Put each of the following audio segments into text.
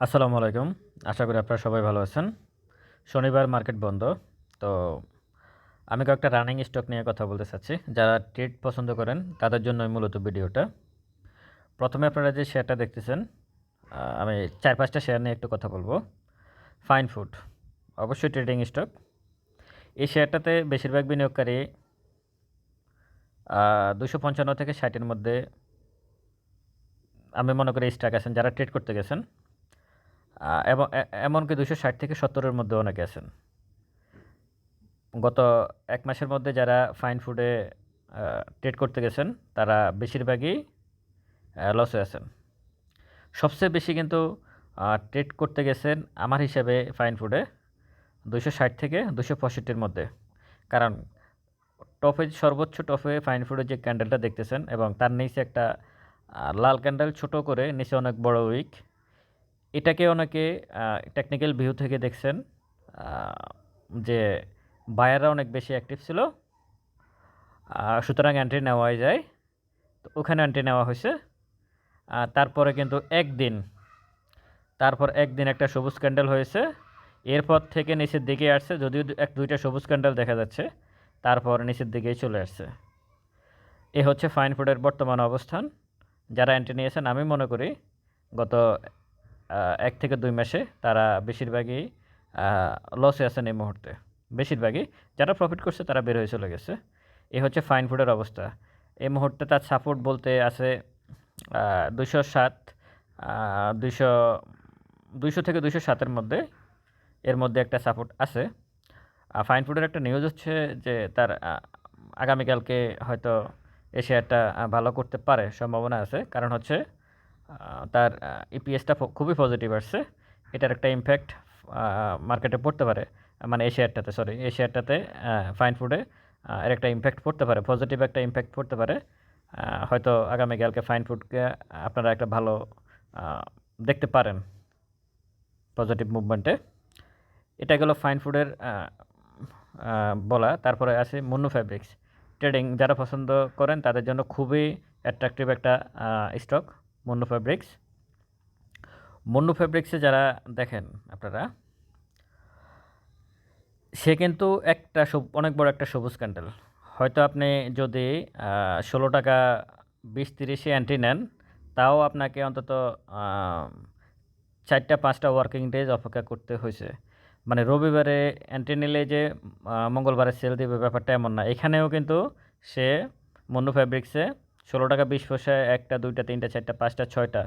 আসসালামু আলাইকুম। আশা করি আপনারা সবাই ভালো আছেন। শনিবার মার্কেট বন্ধ। তো আমি কয়েকটা রানিং স্টক নিয়ে কথা বলতে চাচ্ছি। যারা ট্রেড পছন্দ করেন, তাদের জন্যই মূলত ভিডিওটা। প্রথমে আপনারা যে শেয়ারটা দেখতেছেন আমি চার পাঁচটা শেয়ার নিয়ে একটু কথা বলব। ফাইন ফুড অবশ্যই ট্রেডিং স্টক এই শেয়ারটাতে বেশিরভাগ বিনিয়োগকারী দুশো পঞ্চান্ন থেকে ষাটের মধ্যে আমি মনে করি স্টক আছেন। যারা ট্রেড করতে গেছেন এবং এমনকি দুশো ষাট থেকে সত্তরের মধ্যে অনেকে আছেন। গত এক মাসের মধ্যে যারা ফাইন ফুডে ট্রেড করতে গেছেন, তারা বেশিরভাগই লসে আছেন। সবচেয়ে বেশি কিন্তু ট্রেড করতে গেছেন আমার হিসাবে ফাইন ফুডে দুশো ষাট থেকে দুশো পঁয়ষট্টির মধ্যে। কারণ টপে সর্বোচ্চ টপে ফাইন ফুডের যে ক্যান্ডেলটা দেখতেছেন এবং তার নিচে একটা লাল ক্যান্ডেল ছোট করে নিচে অনেক বড় উইক এটাকে অনেকে টেকনিক্যাল ভিউ থেকে দেখছেন যে বায়াররা অনেক বেশি অ্যাক্টিভ ছিল সুতরাং এন্ট্রি নেওয়াই যায়। তো ওখানে এন্ট্রি নেওয়া হয়েছে। তারপরে কিন্তু একদিন, তারপর একদিন একটা সবুজ ক্যান্ডেল হয়েছে। এরপর থেকে নিচের দিকে আসছে, যদিও এক, দুইটা সবুজ ক্যান্ডেল দেখা যাচ্ছে, তারপর নিচের দিকেই চলে আসছে। এ হচ্ছে ফাইন ফুডের বর্তমান অবস্থান। যারা এন্ট্রি নিয়েছেন, আমি মনে করি গত এক থেকে দুই মাসে তারা বেশিরভাগই লসে আছেন এই মুহূর্তে। বেশিরভাগই যারা প্রফিট করছে তারা বের হয়ে চলে গেছে। এই হচ্ছে ফাইন ফুডের অবস্থা। এই মুহূর্তে তার সাপোর্ট বলতে আছে দুশো সাত দুইশো দুইশো থেকে দুশো সাতের মধ্যে এর মধ্যে একটা সাপোর্ট আছে। ফাইন ফুডের একটা নিউজ হচ্ছে যে তার আগামীকালকে হয়তো এই শেয়ারটা ভালো করতে পারে, সম্ভাবনা আছে। কারণ হচ্ছে তার ইপিএসটা খুবই পজিটিভ আসছে। এটার একটা ইম্প্যাক্ট মার্কেটে পড়তে পারে মানে এই শেয়ারটাতে সরি এই শেয়ারটাতে ফাইন ফুডে এর একটা ইম্প্যাক্ট পড়তে পারে পজিটিভ একটা ইম্প্যাক্ট পড়তে পারে। হয়তো আগামীকালকে ফাইন ফুডকে আপনারা একটা ভালো দেখতে পারেন পজিটিভ মুভমেন্টে এটা গেল ফাইন ফুডের বলা। তারপরে আছে মুন্নু ফ্যাব্রিক্স ট্রেডিং যারা পছন্দ করেন, তাদের জন্য খুবই অ্যাট্রাকটিভ একটা স্টক মুন্নু ফ্যাব্রিক্স মুন্নু ফ্যাব্রিক্সে যারা দেখেন আপনারা, সে কিন্তু একটা অনেক বড় একটা সবুজ ক্যান্ডেল। হয়তো আপনি যদি ষোলো টাকা বিশ তিরিশে এন্ট্রি নেন, তাও আপনাকে অন্তত চারটা পাঁচটা ওয়ার্কিং ডেজ অপেক্ষা করতে হয়েছে। মানে রবিবারে এন্ট্রি নিলে যে মঙ্গলবারে সেল দিবে ব্যাপারটা এমন না। এখানেও কিন্তু সে মন্নু ফ্যাব্রিক্সে ষোলো টাকা বিশ পয়সায় একটা, দুইটা, তিনটা, চারটা, পাঁচটা, ছয়টা।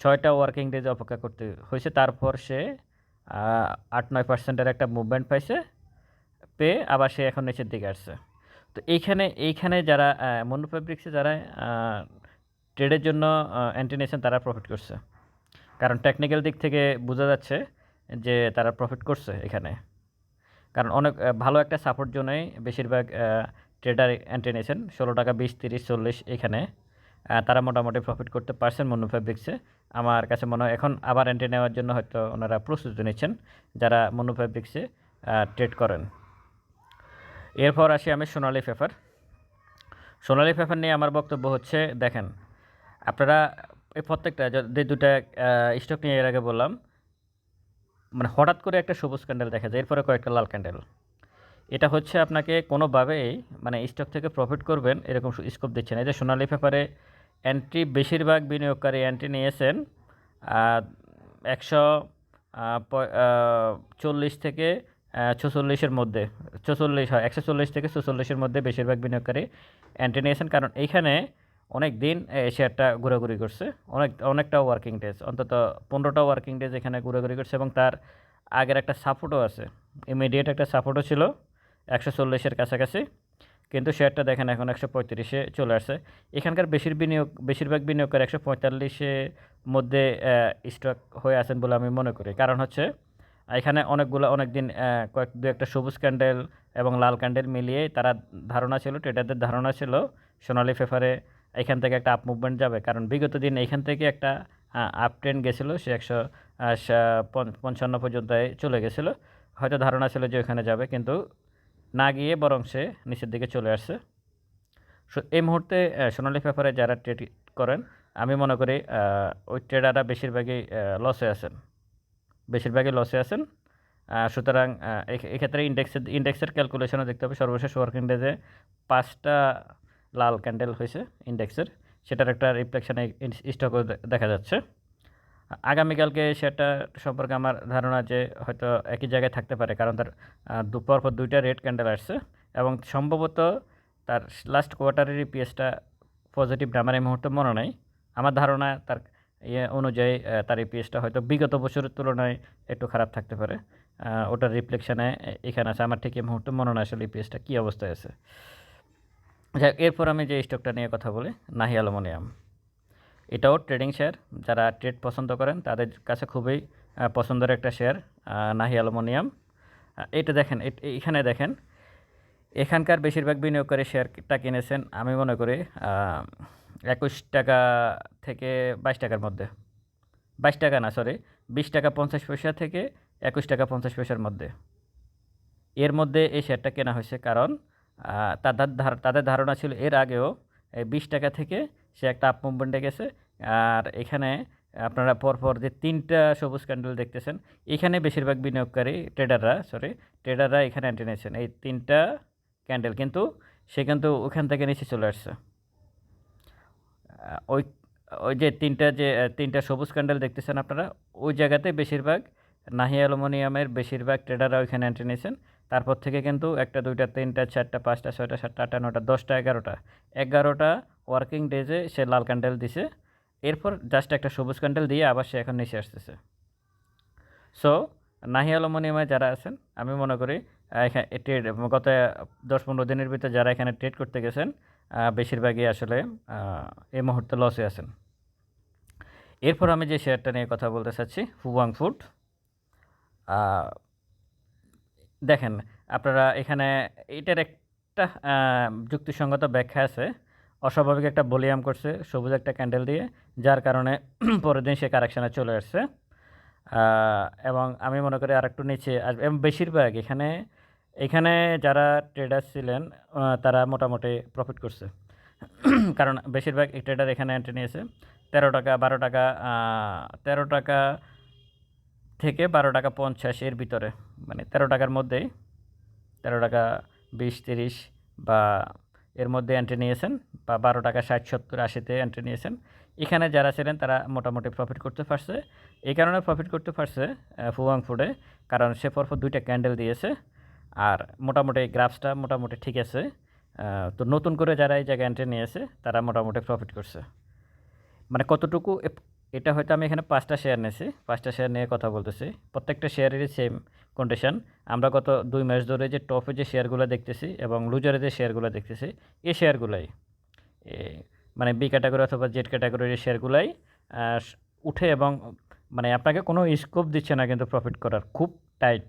ছয়টা ওয়ার্কিং ডেজ অপেক্ষা করতে হয়েছে। তারপর সে আট, নয় পার্সেন্টের একটা মুভমেন্ট পাইছে, পেয়ে আবার সে এখন নিচের দিকে আসছে। তো এইখানে এইখানে যারা মন্নু ফ্যাব্রিক্সে যারা ট্রেডের জন্য নিয়েছেন, তারা প্রফিট করছে। কারণ টেকনিক্যাল দিক থেকে বোঝা যাচ্ছে যে তারা প্রফিট করছে এখানে। কারণ অনেক, ভালো একটা সাপোর্ট জন্যই বেশিরভাগ ট্রেডার এন্ট্রি নিয়েছেন ষোলো টাকা বিশ, তিরিশ, চল্লিশ এখানে। তারা মোটামুটি প্রফিট করতে পারছেন মন্নু ফ্যাব্রিক্সে আমার কাছে মনে হয় এখন আবার এন্ট্রি নেওয়ার জন্য হয়তো ওনারা প্রস্তুতি নিচ্ছেন, যারা মন্নু ফ্যাব্রিক্সে ট্রেড করেন। এরপর আসি আমি সোনালি পেপার সোনালি পেপার নিয়ে আমার বক্তব্য হচ্ছে, দেখেন, আপনারা এই প্রত্যেকটা যে দুটা স্টক নিয়ে এর আগে বললাম মানে হঠাৎ করে একটা সবুজ ক্যান্ডেল দেখা যায়, এরপরে কয়েকটা লাল ক্যান্ডেল এটা হচ্ছে আপনাকে কোনোভাবেই মানে স্টক থেকে প্রফিট করবেন এরকম স্কোপ দিচ্ছে না। এই যে সোনালি পেপারে এন্ট্রি বেশিরভাগ বিনিয়োগকারী এন্ট্রি নিয়েছেন একশো চল্লিশ থেকে ছচল্লিশের মধ্যে, ছচল্লিশ হয়, একশো চল্লিশ থেকে ছচল্লিশের মধ্যে বেশিরভাগ বিনিয়োগকারী এন্ট্রি নিয়েছেন। কারণ এইখানে অনেক দিন শেয়ারটা ঘোরাঘুরি করছে। অনেক, অনেকটা ওয়ার্কিং ডেজ অন্তত পনেরোটা ওয়ার্কিং ডেজ এখানে ঘোরাঘুরি করছে এবং তার আগের একটা সাপোর্টও আছে। ইমিডিয়েট একটা সাপোর্টও ছিল। একশো চল্লিশের কাছাকাছি। কিন্তু শেয়ারটা দেখেন এখন একশো পঁয়ত্রিশে চলে আসছে। এখানকার বেশির বিনিয়োগ, বেশিরভাগ বিনিয়োগকারী একশো পঁয়তাল্লিশের মধ্যে স্টক হয়ে আছেন বলে আমি মনে করি। কারণ হচ্ছে, এখানে অনেকগুলো অনেক দিন কয়েক দু একটা সবুজ ক্যান্ডেল এবং লাল ক্যান্ডেল মিলিয়ে তারা ধারণা ছিল ট্রেডারদের ধারণা ছিল, সোনালি পেপারে এখান থেকে একটা আপ মুভমেন্ট যাবে। কারণ বিগত দিন এখান থেকে একটা আপ ট্রেন্ড গেছিল, সে একশো পঞ্চ- পঞ্চান্ন পর্যন্ত চলে গেছিল। হয়তো ধারণা ছিল যে ওখানে যাবে, কিন্তু না গিয়ে বরং সে নিচের দিকে চলে আসছে। এই মুহূর্তে সোনালী পেপারে যারা ট্রেড করেন, আমি মনে করি ওই ট্রেডাররা বেশিরভাগই লসে আছেন। বেশিরভাগই লসে আছেন। সুতরাং এক্ষেত্রে ইন্ডেক্সের ইন্ডেক্সের ক্যালকুলেশনও দেখতে হবে। সর্বশেষ ওয়ার্কিং ডেজে পাঁচটা লাল ক্যান্ডেল হয়েছে ইন্ডেক্সের সেটার একটা রিফ্লেকশনে স্টক দেখা যাচ্ছে। আগামীকালকে সেটা সম্পর্কে আমার ধারণা যে হয়তো একই জায়গায় থাকতে পারে, কারণ তার দুপুর পর দুইটা রেড ক্যান্ডেল আসছে এবং সম্ভবত তার লাস্ট কোয়ার্টারের ইপিএসটা পজিটিভ আমার এই মুহূর্তে মনে নাই। আমার ধারণা তার ইয়ে অনুযায়ী তার ইপিএসটা হয়তো বিগত বছরের তুলনায় একটু খারাপ থাকতে পারে। ওটার রিফ্লেকশানে এখানে আছে। আমার ঠিক এই মুহূর্তে মনে নয় আসলে ইপিএসটা কী অবস্থায় আছে। যাই এরপর আমি যে স্টকটা নিয়ে কথা বলি, নাহি অ্যালুমিনিয়াম। এটাও ট্রেডিং শেয়ার যারা ট্রেড পছন্দ করেন, তাদের কাছে খুবই পছন্দের একটা শেয়ার নাহি অ্যালুমিনিয়াম। এটা দেখেন এখানে দেখেন, এখানকার বেশিরভাগ বিনিয়োগকারী শেয়ারটা কিনেছেন, আমি মনে করি একুশ টাকা থেকে বাইশ টাকার মধ্যে। বাইশ টাকা না সরি বিশ টাকা পঞ্চাশ পয়সা থেকে একুশ টাকা পঞ্চাশ পয়সার মধ্যে। এর মধ্যে এই শেয়ারটা কেনা হয়েছে কারণ তাদের তাদের ধারণা ছিল এর আগেও বিশ টাকা থেকে সে একটা আপ মুভমেন্টে গেছে। আর এখানে আপনারা পরপর যে তিনটা সবুজ ক্যান্ডেল দেখতেছেন, এখানে বেশিরভাগ বিনিয়োগকারী ট্রেডাররা সরি ট্রেডাররা এখানে এন্ট্রি নিয়েছেন। এই তিনটা ক্যান্ডেল কিন্তু সে কিন্তু ওখান থেকে নিচে চলে আসছে। ওই ওই যে তিনটা যে, তিনটা সবুজ ক্যান্ডেল দেখতেছেন আপনারা, ওই জায়গাতে বেশিরভাগ নাহি অ্যালুমিনিয়ামের বেশিরভাগ ট্রেডাররা ওইখানে এন্ট্রি নিয়েছেন। তারপর থেকে কিন্তু একটা, দুইটা, তিনটা, চারটা, পাঁচটা, ছয়টা, সাতটা, আটটা, নটা, দশটা, এগারোটা। এগারোটা ওয়ার্কিং ডেজে সে লাল ক্যান্ডেল দিছে। এরপর জাস্ট একটা সবুজ ক্যান্ডেল দিয়ে আবার সে এখন নিচে আসতেছে। সো নাহি অ্যালুমিনিয়ামে যারা আছেন, আমি মনে করি এখানে ট্রেড গত দশ পনেরো দিনের ভিতরে যারা এখানে ট্রেড করতে গেছেন বেশিরভাগই আসলে এই মুহূর্তে লসে আছেন। এরপর আমি যে শেয়ারটা নিয়ে কথা বলতে চাচ্ছি ফুয়াং ফুড দেখেন, আপনারা এখানে এটার একটা যুক্তিসঙ্গত ব্যাখ্যা আছে। অস্বাভাবিক একটা ভলিউম করছে, সবুজ একটা ক্যান্ডেল দিয়ে, যার কারণে পরের দিন সে কারেকশানে চলে আসছে। এবং আমি মনে করি আর একটু নিচে আসবে। এবং বেশিরভাগ এখানে এখানে যারা ট্রেডার ছিলেন তারা মোটামুটি প্রফিট করছে। কারণ বেশিরভাগ ট্রেডার এখানে এন্ট্রি নিয়েছে। তেরো টাকা, বারো টাকা তেরো টাকা থেকে বারো টাকা পঞ্চাশ এর ভিতরে। মানে তেরো টাকার মধ্যেই তেরো টাকা বিশ, তিরিশ বা এর মধ্যে এন্ট্রি নিয়েছেন বা বারো টাকা ষাট, সত্তর, আশিতে এন্ট্রি নিয়েছেন। এখানে যারা ছিলেন তারা মোটামুটি প্রফিট করতে পারছে। এই কারণে প্রফিট করতে পারছে ফুয়াং ফুডে কারণ সে পরপর দুইটা ক্যান্ডেল দিয়েছে আর মোটামুটি গ্রাফসটা মোটামুটি ঠিক আছে। তো নতুন করে যারা এই জায়গায় এন্ট্রি নিয়েছে তারা মোটামুটি প্রফিট করছে। মানে কতটুকু এটা হয়তো আমি এখানে পাঁচটা শেয়ার নিয়েছি, পাঁচটা শেয়ার নিয়ে কথা বলতেছি। প্রত্যেকটা শেয়ারেরই সেম কন্ডিশন আমরা গত দুই মাস ধরে যে টপে যে শেয়ারগুলো দেখতেছি এবং লুজারে যে শেয়ারগুলো দেখতেছি, এই শেয়ারগুলাই মানে বি ক্যাটাগরি অথবা জেড ক্যাটাগরির শেয়ারগুলাই উঠে এবং মানে আপনাকে কোনো স্কোপ দিচ্ছে না কিন্তু প্রফিট করার, খুব টাইট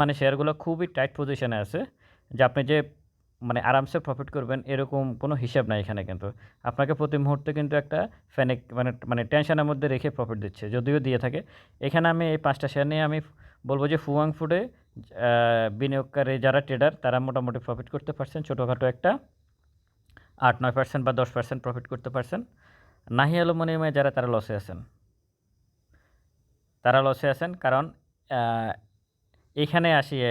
মানে শেয়ারগুলো খুবই টাইট পজিশনে আছে, যে আপনি যে মানে আরামসে প্রফিট করবেন, এরকম কোনো হিসাব নাই এখানে কিন্তু। আপনাকে প্রতি মুহূর্তে কিন্তু একটা ফ্যানিক মানে মানে টেনশনের মধ্যে রেখে প্রফিট দিচ্ছে, যদিও দিয়ে থাকে। এখানে আমি এই পাঁচটা শেয়ার নিয়ে আমি বলব যে ফুয়াং ফুডে বিনিয়োগকারী যারা ট্রেডার তারা মোটামুটি প্রফিট করতে পারছেন। ছোটোখাটো একটা আট, নয় পার্সেন্ট বা দশ পার্সেন্ট প্রফিট করতে পারছেন। নাহি অ্যালুমিনিয়ামে যারা, তারা লসে আছেন। তারা লসে আছেন কারণ এখানে আসি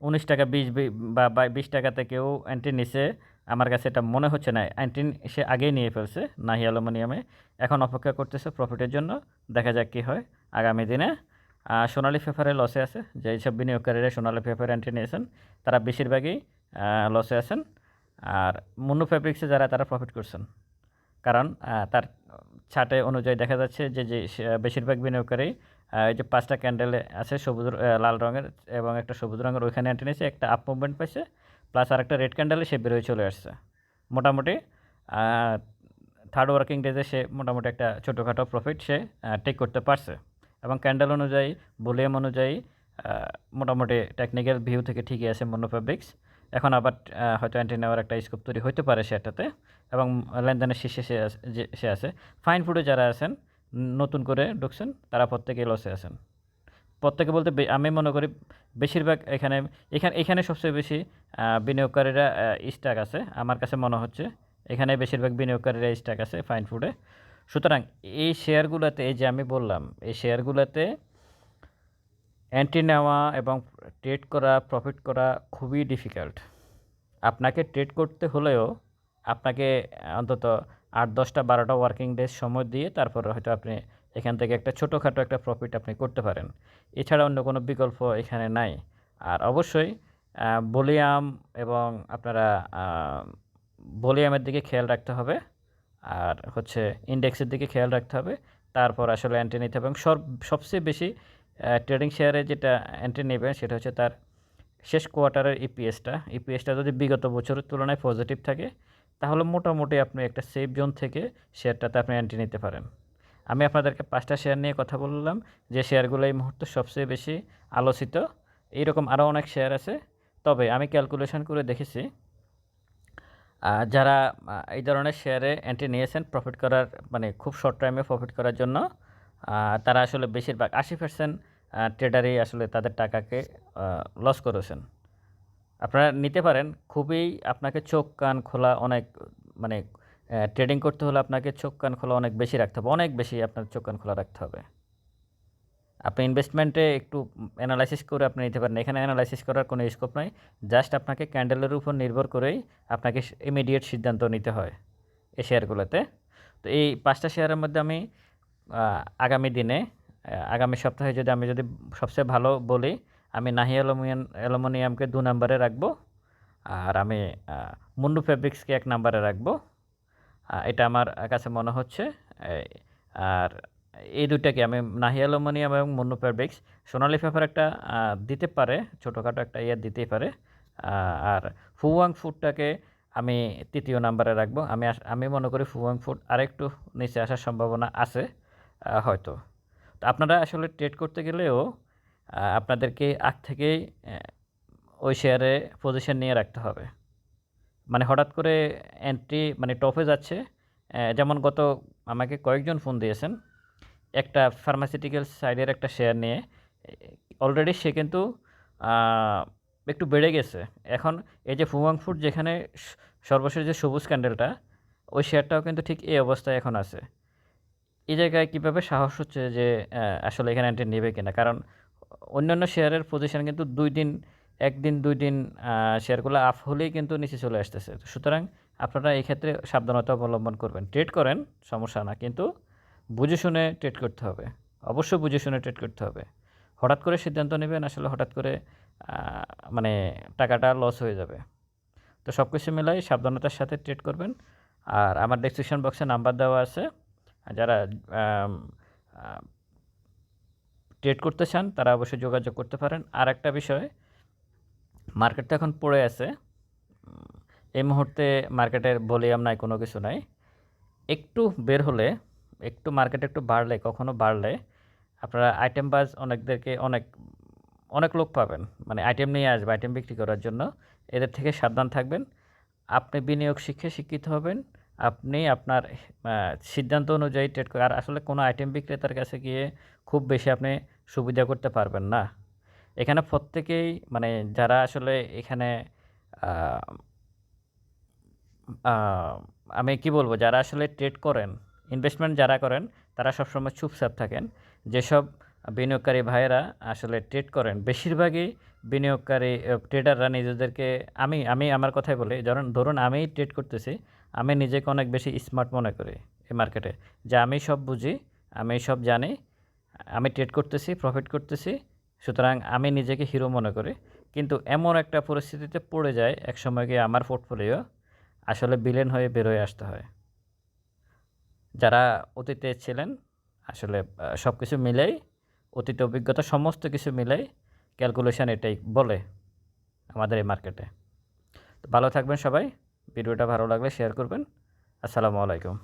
উনিশ টাকা বিশ বি- বিশ টাকাতে কেউ অ্যান্টি নিচে আমার কাছে এটা মনে হচ্ছে না। অ্যান্টি সে আগেই নিয়ে ফেলছে নাহি অ্যালুমিনিয়ামে। এখন অপেক্ষা করতেছে প্রফিটের জন্য। দেখা যাক কী হয় আগামী দিনে। সোনালী পেপারে লসে আছে। যে সব বিনিয়োগকারীরা সোনালী পেপারে এন্ট্রি নিয়েছেন, তারা বেশিরভাগই লসে আছেন। আর মুন্নু ফেব্রিক্সে যারা, তারা প্রফিট করছেন। কারণ তার ছাটে অনুযায়ী দেখা যাচ্ছে যে যে বেশিরভাগ বিনিয়োগকারী এই যে পাঁচটা ক্যান্ডেল আছে, সবুজ লাল রঙের এবং একটা সবুজ রঙের, ওইখানে এন্ট্রি নিয়েছে, একটা আপ মুভমেন্ট পাইছে প্লাস আর একটা রেড ক্যান্ডেলে সে বেরোয় চলে আসছে। মোটামুটি থার্ড ওয়ার্কিং ডেজে সে মোটামুটি একটা ছোটোখাটো প্রফিট সে টেক করতে পারছে। এবং ক্যান্ডেল অনুযায়ী ভলিউম অনুযায়ী মোটামুটি টেকনিক্যাল ভিউ থেকে ঠিকই আছে মনোফেব্রিক্স এখন আবার হয়তো অ্যান্টি নেওয়ার একটা স্কোপ তৈরি হতে পারে সেটাতে এবং লেনদেনের শীর্ষে সে যে, সে আছে। ফাইন ফুডে যারা আছেন, নতুন করে ঢুকছেন, তারা প্রত্যেকেই লসে আছেন। প্রত্যেকে বলতে আমি মনে করি বেশিরভাগ এখানে এখানে এখানে সবচেয়ে বেশি বিনিয়োগকারীরা স্টাক আছে। আমার কাছে মনে হচ্ছে, এখানে বেশিরভাগ বিনিয়োগকারীরা স্টাক আছে ফাইন ফুডে সুতরাং এই শেয়ারগুলোতে এই যে আমি বললাম, এই শেয়ারগুলোতে এন্ট্রি নেওয়া এবং ট্রেড করা প্রফিট করা খুবই ডিফিকাল্ট আপনাকে ট্রেড করতে হলেও আপনাকে অন্তত আট, দশটা, বারোটা ওয়ার্কিং ডেজ সময় দিয়ে তারপর হয়তো আপনি এখান থেকে একটা ছোটোখাটো একটা প্রফিট আপনি করতে পারেন। এছাড়া অন্য কোনো বিকল্প এখানে নাই। আর অবশ্যই বলিয়াম এবং আপনারা বলিয়ামের দিকে খেয়াল রাখতে হবে। আর হচ্ছে ইন্ডেক্সের দিকে খেয়াল রাখতে হবে। তারপর আসলে এন্ট্রি নিতে হবে এবং সব, সবচেয়ে বেশি ট্রেডিং শেয়ারে যেটা এন্ট্রি নেবেন সেটা হচ্ছে তার শেষ কোয়ার্টারের ইপিএসটা ইপিএসটা যদি বিগত বছরের তুলনায় পজিটিভ থাকে, তাহলে মোটামুটি আপনি একটা সেফ জোন থেকে শেয়ারটাতে আপনি এন্ট্রি নিতে পারেন। আমি আপনাদেরকে পাঁচটা শেয়ার নিয়ে কথা বললাম, যে শেয়ারগুলো এই মুহূর্তে সবচেয়ে বেশি আলোচিত। এইরকম আরও অনেক শেয়ার আছে। তবে আমি ক্যালকুলেশন করে দেখেছি যারা এই ধরনের শেয়ারে এন্ট্রি নিয়েছেন প্রফিট করার মানে খুব শর্ট টাইমে প্রফিট করার জন্য তারা আসলে বেশিরভাগ আশি পার্সেন্ট ট্রেডারই আসলে তাদের টাকাকে লস করেছেন। আপনারা নিতে পারেন, খুবই আপনাকে চোখ, কান খোলা অনেক মানে ট্রেডিং করতে হলে আপনাকে চোখ, কান খোলা অনেক বেশি রাখতে হবে, অনেক বেশি আপনার চোখ, কান খোলা রাখতে হবে। আপনি ইনভেস্টমেন্টে একটু অ্যানালাইসিস করে আপনি নিতে পারেন। এখানে অ্যানালাইসিস করার কোনো স্কোপ নাই। জাস্ট আপনাকে ক্যান্ডেলের উপর নির্ভর করেই আপনাকে ইমিডিয়েট সিদ্ধান্ত নিতে হয় এই শেয়ারগুলোতে তো এই পাঁচটা শেয়ারের মধ্যে আমি আগামী দিনে আগামী সপ্তাহে যদি আমি যদি সবচেয়ে ভালো বলি, আমি নাহি অ্যালুমিনিয়াম, অ্যালুমিনিয়ামকে দু নম্বরে রাখব। আর আমি মুন্ডু ফেব্রিক্সকে এক নম্বরে রাখব। এটা আমার কাছে মনে হচ্ছে। আর এই দুইটাকে আমি নাহি অ্যালুমিনিয়াম এবং মুন্ডু ফেব্রিক্স। সোনালি পেপার একটা দিতে পারে, ছোটোখাটো একটা ইয়ে দিতেই পারে। আর ফুয়াং ফুডটাকে আমি তৃতীয় নাম্বারে রাখব। আমি আমি মনে করি ফুয়াং ফুড আরেকটু নিচে আসার সম্ভাবনা আছে হয়তো। তো আপনারা আসলে ট্রেড করতে গেলেও আপনাদেরকে আগ থেকেই ওই শেয়ারে পজিশন নিয়ে রাখতে হবে। মানে হঠাৎ করে এন্ট্রি মানে টপে যাচ্ছে যেমন গত আমাকে কয়েকজন ফোন দিয়েছেন একটা ফার্মাসিউটিক্যাল সাইডের একটা শেয়ার নিয়ে অলরেডি সে কিন্তু একটু বেড়ে গেছে। এখন এই যে ফুয়াং ফুড যেখানে সর্বশেষ যে সবুজ ক্যান্ডেলটা ওই শেয়ারটাও কিন্তু ঠিক এই অবস্থায় এখন আছে। এই জায়গায় কীভাবে সাহস হচ্ছে যে আসলে এখানে এন্ট্রি নেবে কিনা? কারণ অন্যান্য শেয়ারের পজিশন কিন্তু দুই দিন, একদিন, দুই দিন শেয়ারগুলো আপ হলেই কিন্তু নিচে চলে আসতেছে। সুতরাং আপনারা এই ক্ষেত্রে সাবধানতা অবলম্বন করবেন। ট্রেড করেন, সমস্যা না। কিন্তু বুঝে শুনে ট্রেড করতে হবে। অবশ্যই বুঝে শুনে ট্রেড করতে হবে। হঠাৎ করে সিদ্ধান্ত নেবেন, আসলে হঠাৎ করে মানে টাকাটা লস হয়ে যাবে। তো সব কিছু মিলাই সাবধানতার সাথে ট্রেড করবেন। আর আমার ডেসক্রিপশন বক্সে নাম্বার দেওয়া আছে। যারা ট্রেড করতে চান, তারা অবশ্যই যোগাযোগ করতে পারেন। আর একটা বিষয় মার্কেটটা এখন পড়ে আছে। এই মুহূর্তে মার্কেটের ভলিউম নাই, কোনো কিছু নাই। একটু বের হলে একটু মার্কেট একটু বাড়লে, কখনো বাড়লে আপনারা আইটেম বাজ অনেকদেরকে, অনেক অনেক লোক পাবেন। মানে আইটেম নিয়ে আসবে আইটেম বিক্রি করার জন্য। এদের থেকে সাবধান থাকবেন। আপনি বিনিয়োগ শিক্ষে শিক্ষিত হবেন। আপনি আপনার সিদ্ধান্ত অনুযায়ী ট্রেড আর আসলে কোনো আইটেম বিক্রেতার কাছে গিয়ে খুব বেশি আপনি সুবিধা করতে পারবেন না। এখানে প্রত্যেকেই মানে যারা আসলে এখানে আমি কি বলব? যারা আসলে ট্রেড করেন ইনভেস্টমেন্ট যারা করেন, তারা সবসময় চুপচাপ থাকেন। যেসব বিনিয়োগকারী ভাইয়েরা আসলে ট্রেড করেন, বেশিরভাগই বিনিয়োগকারী ট্রেডাররা নিজেদেরকে, আমি আমি আমার কথাই বলি, ধরুন ধরুন আমি ট্রেড করতেছি, আমি নিজেকে অনেক বেশি স্মার্ট মনে করি এই মার্কেটে যে আমি সব বুঝি, আমি সব জানি, আমি ট্রেড করতেছি প্রফিট করতেছি, সুতরাং আমি নিজেকে হিরো মনে করি। কিন্তু এমন একটা পরিস্থিতিতে পড়ে যায় এক সময় গিয়ে আমার পোর্টফোলিও আসলে বিলেন হয়ে বেরোয় আসতে হয়। যারা অতীতে ছিলেন, আসলে সব কিছু মিলেই, অতীত অভিজ্ঞতা সমস্ত কিছু মিলেই ক্যালকুলেশন এটাই বলে আমাদের এই মার্কেটে তো ভালো থাকবেন সবাই, ভিডিওটা ভালো লাগলে শেয়ার করবেন। আসসালামু আলাইকুম।